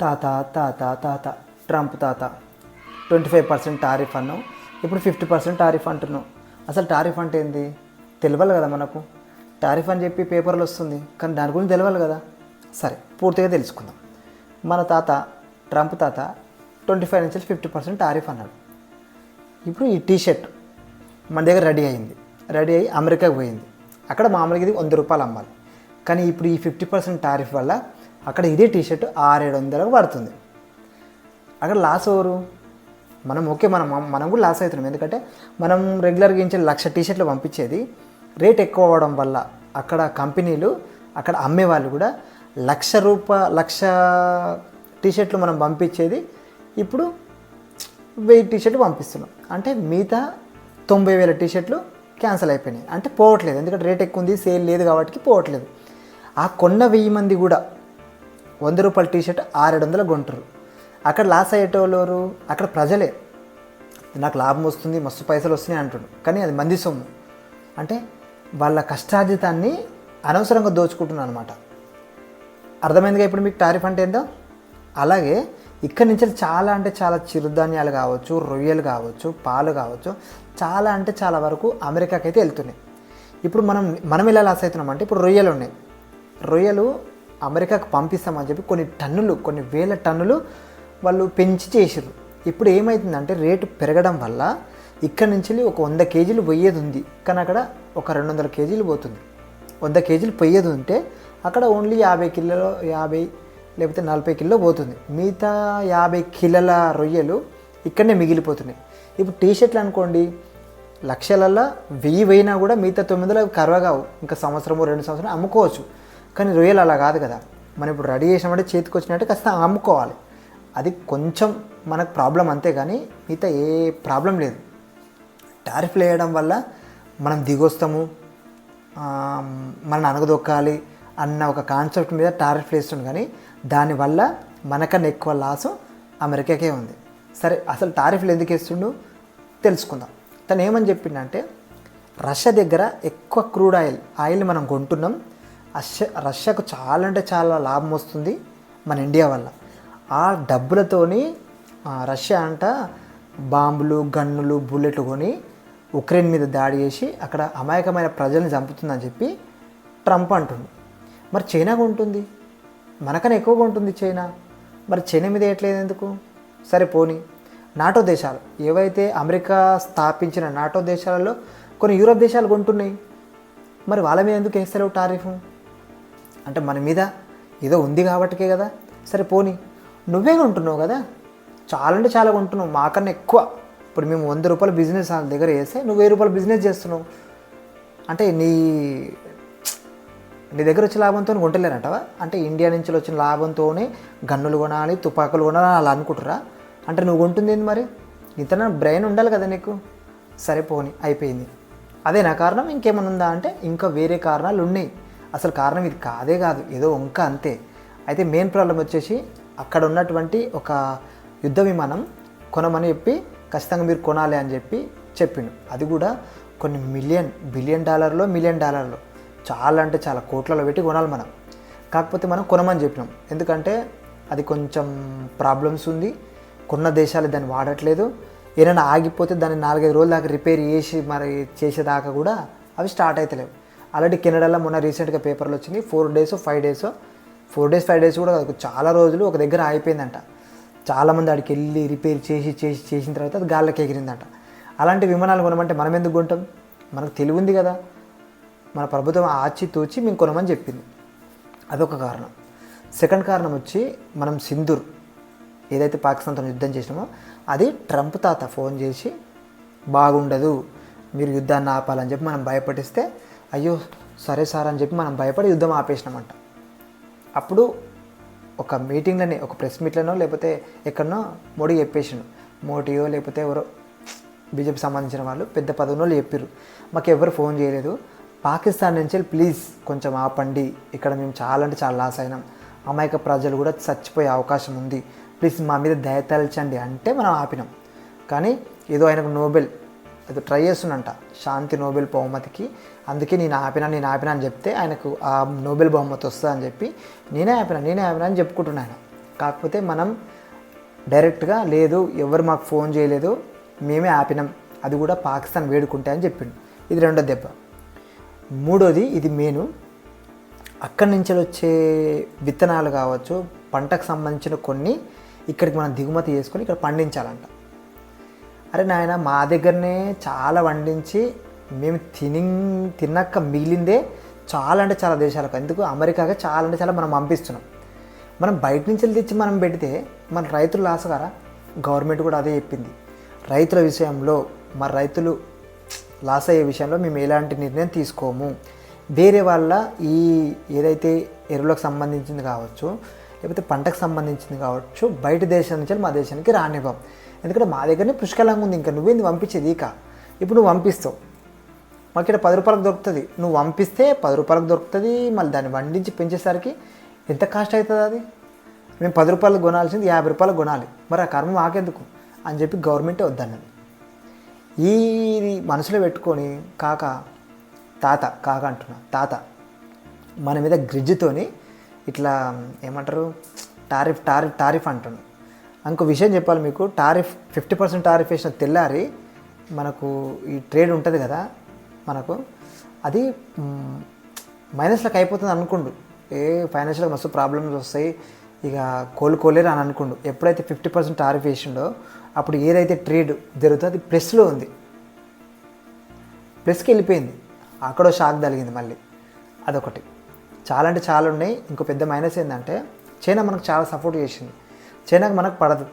తాత తాత తాత ట్రంప్ తాత. ట్వంటీ ఫైవ్ పర్సెంట్ టారిఫ్ అన్నాం ఇప్పుడు ఫిఫ్టీ పర్సెంట్ టారిఫ్ అంటున్నాం అసలు టారిఫ్ అంటే ఏంది? తెలియాలి కదా మనకు. టారిఫ్ అని చెప్పి పేపర్లు వస్తుంది కానీ దాని గురించి తెలియాలి కదా. సరే పూర్తిగా తెలుసుకుందాం. మన తాత ట్రంప్ తాత ట్వంటీ ఫైవ్ నుంచి ఫిఫ్టీ పర్సెంట్ టారిఫ్ అన్నాడు. ఇప్పుడు ఈ టీ షర్ట్ మన దగ్గర రెడీ అయింది. రెడీ అయ్యి అమెరికాకి పోయింది. అక్కడ మామూలుగా ఇది వంద రూపాయలు అమ్మాలి. కానీ ఇప్పుడు ఈ ఫిఫ్టీ పర్సెంట్ టారిఫ్ వల్ల అక్కడ ఇదే టీషర్ట్ ఆరేడు వందలకు పడుతుంది. అక్కడ లాస్ ఎవరు? మనం ఓకే మనం మనం కూడా లాస్ అవుతున్నాం. ఎందుకంటే మనం రెగ్యులర్గా ఇచ్చే లక్ష టీషర్ట్లు పంపించేది రేట్ ఎక్కువ అవ్వడం వల్ల అక్కడ కంపెనీలు అక్కడ అమ్మే వాళ్ళు కూడా లక్ష రూపా లక్ష టీ షర్ట్లు మనం పంపించేది ఇప్పుడు వెయ్యి టీషర్ట్ పంపిస్తున్నాం. అంటే మిగతా తొంభై వేల టీ షర్ట్లు క్యాన్సిల్ అయిపోయినాయి. అంటే పోవట్లేదు. ఎందుకంటే రేట్ ఎక్కువ ఉంది సేల్ లేదు కాబట్టి పోవట్లేదు. ఆ కొన్న వెయ్యి మంది కూడా వంద రూపాయల టీ షర్ట్ ఆరేడు వందలు కొంటారు అక్కడ లాస్ అయ్యేటోళ్ళు అక్కడ ప్రజలే. నాకు లాభం వస్తుంది మస్తు పైసలు వస్తున్నాయి అంటుండు. కానీ అది మంది సొమ్ము. అంటే వాళ్ళ కష్టార్జితాన్ని అనవసరంగా దోచుకుంటున్నాను అనమాట అర్థమైందిగా ఇప్పుడు మీకు టారిఫ్ అంటే ఏందో అలాగే ఇక్కడి నుంచి చాలా అంటే చాలా చిరుధాన్యాలు కావచ్చు రొయ్యలు కావచ్చు పాలు కావచ్చు చాలా అంటే చాలా వరకు అమెరికాకి అయితే వెళ్తున్నాయి. ఇప్పుడు మనం మనం ఎలా లాస్ అవుతున్నాం అంటే ఇప్పుడు రొయ్యలు ఉన్నాయి. రొయ్యలు అమెరికాకు పంపిస్తామని చెప్పి కొన్ని టన్నులు కొన్ని వేల టన్నులు వాళ్ళు పెంచి చేసిర్రు. ఇప్పుడు ఏమవుతుందంటే రేటు పెరగడం వల్ల ఇక్కడ నుంచి ఒక వంద కేజీలు పోయేది ఉంది. కానీ అక్కడ ఒక రెండు వందల కేజీలు పోతుంది. వంద కేజీలు పోయేది ఉంటే అక్కడ ఓన్లీ యాభై కిలోలు యాభై లేకపోతే నలభై కిలో పోతుంది. మిగతా యాభై కిలోల రొయ్యలు ఇక్కడనే మిగిలిపోతున్నాయి. ఇప్పుడు టీ షర్ట్లు అనుకోండి లక్షలల్లో వెయ్యి పోయినా కూడా మిగతా తొమ్మిదిలో కరవగావు ఇంకా సంవత్సరము రెండు సంవత్సరం అమ్ముకోవచ్చు. కానీ రొయ్యలు అలా కాదు కదా. మనం ఇప్పుడు రెడీ చేసినామంటే చేతికి వచ్చినట్టు ఖచ్చితంగా అమ్ముకోవాలి. అది కొంచెం మనకు ప్రాబ్లం అంతే కానీ మిగతా ఏ ప్రాబ్లం లేదు. టారిఫ్లు వేయడం వల్ల మనం దిగొస్తాము. మనల్ని అనగదొక్కాలి అన్న ఒక కాన్సెప్ట్ మీద టారిఫ్లు వేస్తుండు కానీ దానివల్ల మనకన్నా ఎక్కువ లాసం అమెరికాకే ఉంది. సరే అసలు టారిఫ్లు ఎందుకు వేస్తుండు? తెలుసుకుందాం. తను ఏమని చెప్పిండంటే రష్యా దగ్గర ఎక్కువ క్రూడ్ ఆయిల్ ఆయిల్ని మనం కొంటున్నాం. రష్యా రష్యాకు చాలా అంటే చాలా లాభం వస్తుంది మన ఇండియా వల్ల. ఆ డబ్బులతోని రష్యా అంట బాంబులు గన్నులు బుల్లెట్లు కొని ఉక్రెయిన్ మీద దాడి చేసి అక్కడ అమాయకమైన ప్రజల్ని చంపుతుందని చెప్పి ట్రంప్ అంటుంది మరి చైనా ఉంటుంది మనకన్నా ఎక్కువగా ఉంటుంది చైనా. మరి చైనా మీద వేయట్లేదు ఎందుకు? సరే పోని. నాటో దేశాలు ఏవైతే అమెరికా స్థాపించిన నాటో దేశాలలో కొన్ని యూరోప్ దేశాలు కొంటున్నాయి. మరి వాళ్ళ మీద ఎందుకు వేస్తారు టారిఫ్? అంటే మన మీద ఏదో ఉంది కాబట్టికే కదా. సరే పోనీ నువ్వే కొంటున్నావు కదా. చాలా అంటే చాలా కొంటున్నావు మాకన్నా ఎక్కువ. ఇప్పుడు మేము వంద రూపాయల బిజినెస్ వాళ్ళ దగ్గర వేస్తే నువ్వు వెయ్యి రూపాయల బిజినెస్ చేస్తున్నావు. అంటే నీ నీ దగ్గర వచ్చే లాభంతో కొంటలేరంటవా? అంటే ఇండియా నుంచి వచ్చిన లాభంతోనే గన్నులు కొనాలి తుపాకులు కొనాలి అలా అనుకుంటురా అంటే నువ్వు కొంటుంది ఏంది మరి? ఇంత బ్రెయిన్ ఉండాలి కదా నీకు. సరే పోని అయిపోయింది. అదే నా కారణం ఇంకేమైనా ఉందా అంటే ఇంకా వేరే కారణాలు ఉన్నాయి. అసలు కారణం ఇది కాదే కాదు ఏదో ఇంకా అంతే. అయితే మెయిన్ ప్రాబ్లం వచ్చేసి అక్కడ ఉన్నటువంటి ఒక యుద్ధ విమానం కొనమని చెప్పి ఖచ్చితంగా మీరు కొనాలి అని చెప్పి చెప్పిండు. అది కూడా కొన్ని మిలియన్ బిలియన్ డాలర్లో మిలియన్ డాలర్లో. చాలా అంటే చాలా కోట్లలో పెట్టి కొనాలి మనం. కాకపోతే మనం కొనమని చెప్పినాం. ఎందుకంటే అది కొంచెం ప్రాబ్లమ్స్ ఉంది. కొన్న దేశాలు దాన్ని వాడట్లేదు. ఏదైనా ఆగిపోతే దాన్ని నాలుగైదు రోజుల దాకా రిపేర్ చేసి మరి చేసేదాకా కూడా అవి స్టార్ట్ అవుతలేవు ఆల్రెడీ కెనడాలో మొన్న రీసెంట్గా పేపర్లు వచ్చింది. Four days five days. Four days five days కూడా కాదు, చాలా రోజులు ఒక దగ్గర ఆగిపోయిందంట. చాలామంది ఆడికి వెళ్ళి రిపేర్ చేసి చేసి చేసిన తర్వాత అది గాల్లోకి ఎగిరిందంట. అలాంటి విమానాలు కొనమంటే మనం ఎందుకు కొంటాం? మనకు తెలివి ఉంది కదా. మన ప్రభుత్వం ఆచి తూచి మేము కొనమని చెప్పింది. అదొక కారణం. సెకండ్ కారణం వచ్చి మనం సింధూర్ ఏదైతే పాకిస్తాన్తో యుద్ధం చేసినామో అది ట్రంప్ తాత ఫోన్ చేసి బాగుండదు మీరు యుద్ధాన్ని ఆపాలని చెప్పి మనం భయపడిస్తే అయ్యో సరే సార్ అని చెప్పి మనం భయపడి యుద్ధం ఆపేసినామంట. అప్పుడు ఒక మీటింగ్లోనే ఒక ప్రెస్ మీట్లోనో లేకపోతే ఎక్కడనో మోడీ చెప్పేసిండు. మోడీయో లేకపోతే ఎవరో బీజేపీ సంబంధించిన వాళ్ళు పెద్ద పదవులో చెప్పారు మాకు ఎవరు ఫోన్ చేయలేదు. పాకిస్తాన్ నుంచి ప్లీజ్ కొంచెం ఆపండి. ఇక్కడ మేము చాలా అంటే చాలా లాస్ అయినాం. అమాయక ప్రజలు కూడా చచ్చిపోయే అవకాశం ఉంది. ప్లీజ్ మా మీద దయ తలచండి అంటే మనం ఆపినాం. కానీ ఏదో ఆయనకు నోబెల్ ఏదో ట్రై చేస్తున్నంట శాంతి నోబెల్ బహుమతికి. అందుకే నేను ఆపినా నేను ఆపినా అని చెప్తే ఆయనకు ఆ నోబెల్ బహుమతి వస్తుంది అని చెప్పి నేనే ఆపినా నేనే ఆపినా అని చెప్పుకుంటున్నాను కాకపోతే మనం డైరెక్ట్గా లేదు ఎవరు మాకు ఫోన్ చేయలేదు మేమే ఆపినాం. అది కూడా పాకిస్తాన్ వేడుకుంటే అని చెప్పిండు. ఇది రెండో దెబ్బ. మూడోది ఇది మెయిన్. అక్కడి నుంచి వచ్చే విత్తనాలు కావచ్చు పంటకు సంబంధించిన కొన్ని ఇక్కడికి మనం దిగుమతి చేసుకొని ఇక్కడ పండించాలంట. అరే నాయన మా దగ్గరనే చాలా వండించి మేము తిని తిన్నాక మిగిలిందే చాలా అంటే చాలా దేశాలకు. ఎందుకు అమెరికాగా చాలా అంటే చాలా మనం పంపిస్తున్నాం. మనం బయట నుంచి తెచ్చి మనం పెడితే మన రైతులు లాస్ కారా గవర్నమెంట్ కూడా అదే చెప్పింది. రైతుల విషయంలో మన రైతులు లాస్ అయ్యే విషయంలో మేము ఎలాంటి నిర్ణయం తీసుకోము. వేరే వాళ్ళ ఈ ఏదైతే ఎరువులకు సంబంధించింది కావచ్చు లేకపోతే పంటకు సంబంధించింది కావచ్చు బయట దేశం నుంచి మా దేశానికి రానివ్వం. ఎందుకంటే మా దగ్గరనే పుష్కలంగా ఉంది ఇంకా నువ్వేంది పంపించేది? ఇక ఇప్పుడు నువ్వు పంపిస్తావు. మాకు ఇక్కడ పది రూపాయలకు దొరుకుతుంది. నువ్వు పంపిస్తే పది రూపాయలకు దొరుకుతుంది మళ్ళీ దాన్ని వండించి పెంచేసరికి ఎంత కాస్ట్ అవుతుంది అది? మేము పది రూపాయలు కొనాల్సింది యాభై రూపాయలు కొనాలి. మరి ఆ కర్మ మాకెందుకు? అని చెప్పి గవర్నమెంటే వద్దన్నది. ఈ మనసులో పెట్టుకొని కాక తాత కాక అంటున్నా తాత మన మీద గ్రిడ్జ్తోని ఇట్లా ఏమంటారు? టారిఫ్ టారిఫ్ టారిఫ్ అంటున్నాను ఇంకో విషయం చెప్పాలి మీకు. టారిఫ్ ఫిఫ్టీ పర్సెంట్ టారిఫ్ వేసిన తెల్లారి మనకు ఈ ట్రేడ్ ఉంటుంది కదా మనకు. అది మైనస్లకు మైనస్లోకి అయిపోతుంది అనుకుండు. ఏ ఫైనాన్షియల్గా మస్తు ప్రాబ్లమ్స్ వస్తాయి. ఇక కోలుకోలేరు అని అనుకుండు. ఎప్పుడైతే ఫిఫ్టీ పర్సెంట్ టారిఫ్ వేసిండో అప్పుడు ఏదైతే ట్రేడ్ జరుగుతుందో అది ప్లస్లో ఉంది. ప్లస్కి వెళ్ళిపోయింది. అక్కడో షాక్ తగిలింది మళ్ళీ. అదొకటి. చాలా అంటే చాలా ఉన్నాయి. ఇంకో పెద్ద మైనస్ ఏంటంటే చైనా మనకు చాలా సపోర్ట్ చేసింది. చైనాకు మనకు పడదు.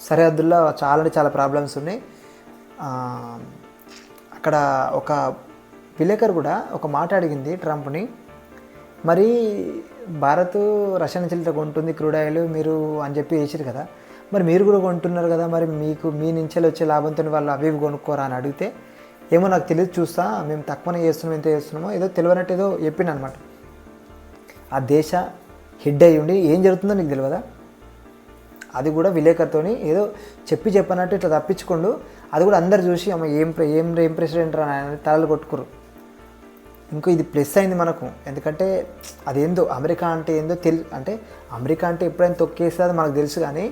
సరిహద్దుల్లో చాలా అంటే చాలా ప్రాబ్లమ్స్ ఉన్నాయి. అక్కడ ఒక విలేకరు కూడా ఒక మాట అడిగింది ట్రంప్ని. మరి భారత్ రష్యా నుంచి కొంటుంది క్రూడ్ ఆయిల్ మీరు అని చెప్పి వేసారు కదా. మరి మీరు కూడా కొంటున్నారు కదా మరి మీకు మీ నుంచి వచ్చే లాభంతో వాళ్ళు అవి ఇవి కొనుక్కోరా అని అడిగితే ఏమో నాకు తెలియదు చూస్తా మేము తక్కువనే చేస్తున్నాం ఎంత చేస్తున్నామో ఏదో తెలియనట్టు ఏదో చెప్పిండు అనమాట ఆ దేశ హెడ్ అయ్యి ఉండి ఏం జరుగుతుందో నీకు తెలియదా అది కూడా విలేకరుతోని ఏదో చెప్పి చెప్పనట్టు ఇట్లా తప్పించుకోండు అది కూడా అందరు చూసి అమ్మ ఏం ఏం ఏం ప్రెసిడెంట్ రా అని తలలు కొట్టుకురు ఇంకో ఇది ప్లస్ అయింది మనకు. ఎందుకంటే అదేందో అమెరికా అంటే ఏందో తెలి అంటే అమెరికా అంటే ఎప్పుడైనా తొక్కేస్తుంది మనకు తెలుసు కానీ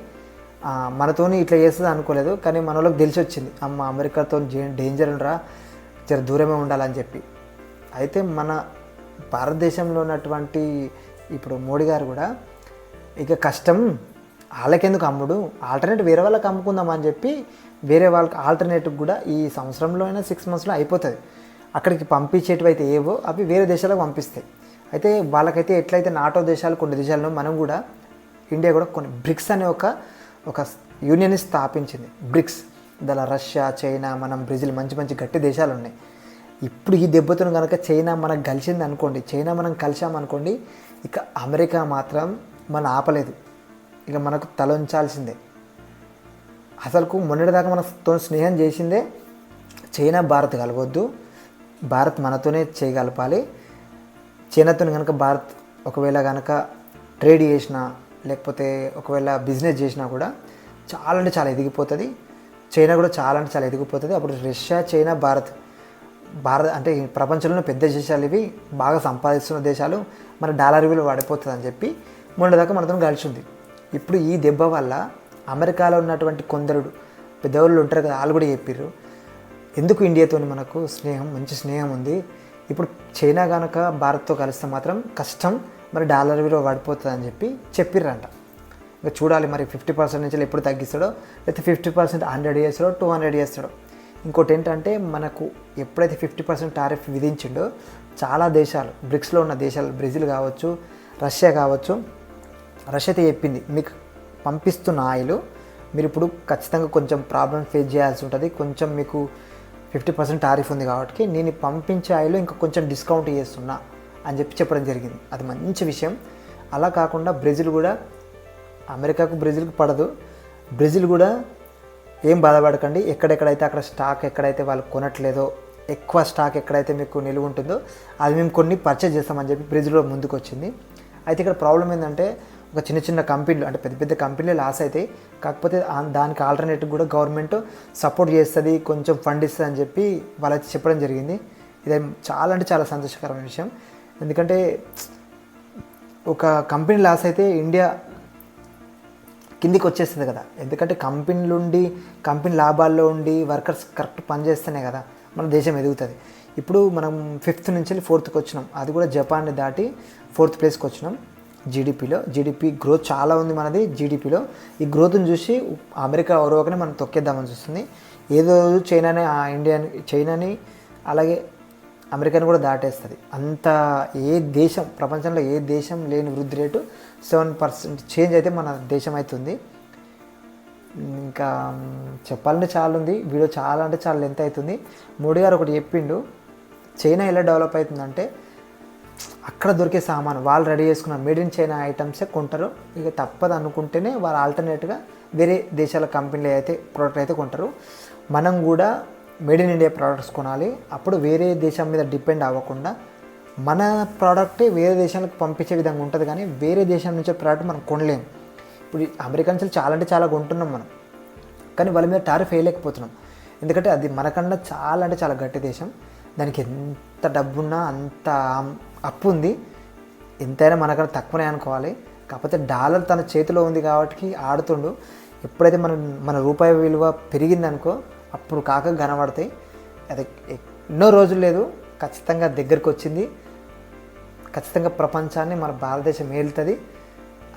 మనతోని ఇట్లా చేస్తుంది అనుకోలేదు. కానీ మన వాళ్ళకి తెలిసి వచ్చింది అమ్మ అమెరికాతో డేంజర్ రా జర దూరమే ఉండాలని చెప్పి. అయితే మన భారతదేశంలో ఉన్నటువంటి ఇప్పుడు మోడీ గారు కూడా ఇక కష్టం వాళ్ళకెందుకు అమ్ముడు? ఆల్టర్నేట్ వేరే వాళ్ళకి అమ్ముకుందాం అని చెప్పి వేరే వాళ్ళకి ఆల్టర్నేటివ్ కూడా ఈ సంవత్సరంలో అయినా సిక్స్ మంత్స్లో అయిపోతుంది. అక్కడికి పంపించేటివి అయితే ఏవో అవి వేరే దేశాలకు పంపిస్తాయి. అయితే వాళ్ళకైతే ఎట్లయితే నాటో దేశాలు కొన్ని దేశాలను మనం కూడా ఇండియా కూడా కొన్ని బ్రిక్స్ అనే ఒక ఒక యూనియన్ని స్థాపించింది. బ్రిక్స్ దాని రష్యా చైనా మనం బ్రెజిల్ మంచి మంచి గట్టి దేశాలు ఉన్నాయి. ఇప్పుడు ఈ దెబ్బతో కనుక చైనా మనకు కలిసింది అనుకోండి చైనా మనం కలిసామనుకోండి ఇక అమెరికా మాత్రం మనం ఆపలేదు. ఇక మనకు తల ఉంచాల్సిందే అసలుకు మొన్నటిదాకా మనతో స్నేహం చేసిందే చైనా భారత్ కలవద్దు. భారత్ మనతోనే చేయగలపాలి. చైనాతో కనుక భారత్ ఒకవేళ కనుక ట్రేడ్ చేసినా లేకపోతే ఒకవేళ బిజినెస్ చేసినా కూడా చాలా అంటే చాలా ఎదిగిపోతుంది. చైనా కూడా చాలా అంటే చాలా ఎదిగిపోతుంది. అప్పుడు రష్యా చైనా భారత్ భారత్ అంటే ప్రపంచంలో పెద్ద దేశాలు ఇవి. బాగా సంపాదిస్తున్న దేశాలు. మన డాలర్ విలువ పడిపోతుంది అని చెప్పి మొన్నటిదాకా మనతో కలిసి ఉంది. ఇప్పుడు ఈ దెబ్బ వల్ల అమెరికాలో ఉన్నటువంటి కొందరు పెద్దవాళ్ళు ఉంటారు కదా వాళ్ళు కూడా చెప్పారు ఎందుకు ఇండియాతో మనకు స్నేహం మంచి స్నేహం ఉంది? ఇప్పుడు చైనా కనుక భారత్తో కలిస్తే మాత్రం కష్టం మరి డాలర్ విలువ పడిపోతుంది అని చెప్పి చెప్పిర్రంట. ఇంకా చూడాలి మరి ఫిఫ్టీ పర్సెంట్ నుంచి ఎప్పుడు తగ్గిస్తాడో లేకపోతే ఫిఫ్టీ పర్సెంట్ హండ్రెడ్ చేస్తాడో టూ హండ్రెడ్ చేస్తాడో. ఇంకోటి ఏంటంటే మనకు ఎప్పుడైతే ఫిఫ్టీ పర్సెంట్ టారిఫ్ విధించిండో చాలా దేశాలు బ్రిక్స్లో ఉన్న దేశాలు బ్రెజిల్ కావచ్చు రష్యా కావచ్చు రష్యా అయితే చెప్పింది మీకు పంపిస్తున్న ఆయిల్ మీరు ఇప్పుడు ఖచ్చితంగా కొంచెం ప్రాబ్లం ఫేస్ చేయాల్సి ఉంటుంది. కొంచెం మీకు ఫిఫ్టీ పర్సెంట్ టారిఫ్ ఉంది కాబట్టి నేను పంపించే ఆయిల్ ఇంకా కొంచెం డిస్కౌంట్ చేస్తున్నా అని చెప్పి చెప్పడం జరిగింది. అది మంచి విషయం. అలా కాకుండా బ్రెజిల్ కూడా అమెరికాకు బ్రెజిల్కి పడదు. బ్రెజిల్ కూడా ఏం బాధపడకండి. ఎక్కడెక్కడైతే అక్కడ స్టాక్ ఎక్కడైతే వాళ్ళు కొనట్లేదో ఎక్కువ స్టాక్ ఎక్కడైతే మీకు నిలువ ఉంటుందో అది మేము కొన్ని పర్చేజ్ చేస్తామని చెప్పి బ్రెజిల్లో ముందుకు వచ్చింది అయితే ఇక్కడ ప్రాబ్లం ఏంటంటే ఒక చిన్న చిన్న కంపెనీలు అంటే పెద్ద పెద్ద కంపెనీలు లాస్ అవుతాయి కాకపోతే దానికి ఆల్టర్నేటివ్ కూడా గవర్నమెంట్ సపోర్ట్ చేస్తుంది కొంచెం ఫండ్ ఇస్తుంది అని చెప్పి వాళ్ళైతే చెప్పడం జరిగింది. ఇది చాలా అంటే చాలా సంతోషకరమైన విషయం. ఎందుకంటే ఒక కంపెనీ లాస్ అయితే ఇండియా కిందికి వచ్చేస్తుంది కదా. ఎందుకంటే కంపెనీలు ఉండి కంపెనీ లాభాల్లో ఉండి వర్కర్స్ కరెక్ట్ పనిచేస్తేనే కదా మన దేశం ఎదుగుతుంది. ఇప్పుడు మనం ఫిఫ్త్ నుంచి వెళ్ళి ఫోర్త్కి వచ్చినాం. అది కూడా జపాన్ని దాటి ఫోర్త్ ప్లేస్కి వచ్చినాం. జీడిపిలో జీడిపి గ్రోత్ చాలా ఉంది మనది జీడిపిలో ఈ గ్రోత్ని చూసి అమెరికా ఓరవకనే మనం తొక్కేద్దామని చూస్తుంది. ఏదో రోజు చైనాని ఆ ఇండియాని చైనాని అలాగే అమెరికాని కూడా దాటేస్తుంది. అంత ఏ దేశం ప్రపంచంలో ఏ దేశం లేని వృద్ధి రేటు సెవెన్ పర్సెంట్ చేంజ్ అయితే మన దేశం అవుతుంది ఇంకా చెప్పాలంటే చాలా ఉంది. వీడియో చాలా అంటే చాలా లెంత్ అవుతుంది. మోడీ గారు ఒకటి చెప్పిండు చైనా ఎలా డెవలప్ అవుతుందంటే అక్కడ దొరికే సామాను. వాళ్ళు రెడీ చేసుకున్న మేడ్ ఇన్ చైనా ఐటమ్సే కొంటారు. ఇక తప్పదు అనుకుంటేనే వాళ్ళు ఆల్టర్నేట్గా వేరే దేశాల కంపెనీలు అయితే ప్రోడక్ట్ అయితే కొంటారు. మనం కూడా మేడ్ ఇన్ ఇండియా ప్రోడక్ట్స్ కొనాలి. అప్పుడు వేరే దేశం మీద డిపెండ్ అవ్వకుండా మన ప్రోడక్టే వేరే దేశాలకు పంపించే విధంగా ఉంటుంది కానీ వేరే దేశం నుంచి ప్రోడక్ట్ మనం కొనలేము ఇప్పుడు అమెరికా నుంచి చాలా అంటే చాలా కొంటున్నాం మనం. కానీ వాళ్ళ మీద టారిఫ్ వేయలేకపోతున్నాం. ఎందుకంటే అది మనకన్నా చాలా అంటే చాలా గట్టి దేశం. దానికి ఎంత డబ్బున్నా అంత అప్పు ఉంది. ఎంతైనా మనకన్నా తక్కువనే అనుకోవాలి. కాకపోతే డాలర్ తన చేతిలో ఉంది కాబట్టి ఆడుతుండు. ఎప్పుడైతే మన మన రూపాయి విలువ పెరిగిందనుకో అప్పుడు కాక కనబడతాయి అది ఎన్నో రోజులు లేదు. ఖచ్చితంగా దగ్గరికి వచ్చింది. ఖచ్చితంగా ప్రపంచాన్ని మన భారతదేశం ఏలుతుంది.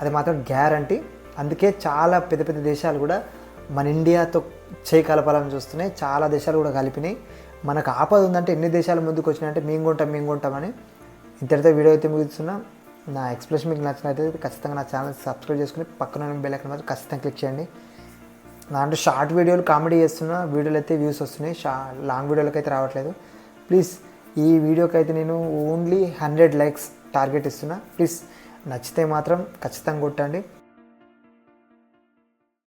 అది మాత్రం గ్యారంటీ. అందుకే చాలా పెద్ద పెద్ద దేశాలు కూడా మన ఇండియాతో చేయి కలపాలని చూస్తున్నాయి. చాలా దేశాలు కూడా కలిపినాయి. మనకు ఆపద ఉందంటే ఎన్ని దేశాలు ముందుకు వచ్చినాయంటే మేము కొంటాం మేము కొంటామని ఇంతటితో వీడియో అయితే ముగిస్తున్నా. నా ఎక్స్ప్రెషన్ మీకు నచ్చినట్లయితే ఖచ్చితంగా నా ఛానల్ సబ్స్క్రైబ్ చేసుకుని పక్కన బెల్ ఐకాన్ మాత్రం ఖచ్చితంగా క్లిక్ చేయండి. దాంట్లో షార్ట్ వీడియోలు కామెడీ చేస్తున్నా వీడియోలు అయితే వ్యూస్ వస్తున్నాయి. షా లాంగ్ వీడియోలకు అయితే రావట్లేదు. ప్లీజ్ ఈ వీడియోకి అయితే నేను ఓన్లీ హండ్రెడ్ లైక్స్ టార్గెట్ ఇస్తున్నా. ప్లీజ్ నచ్చితే మాత్రం ఖచ్చితంగా కొట్టండి.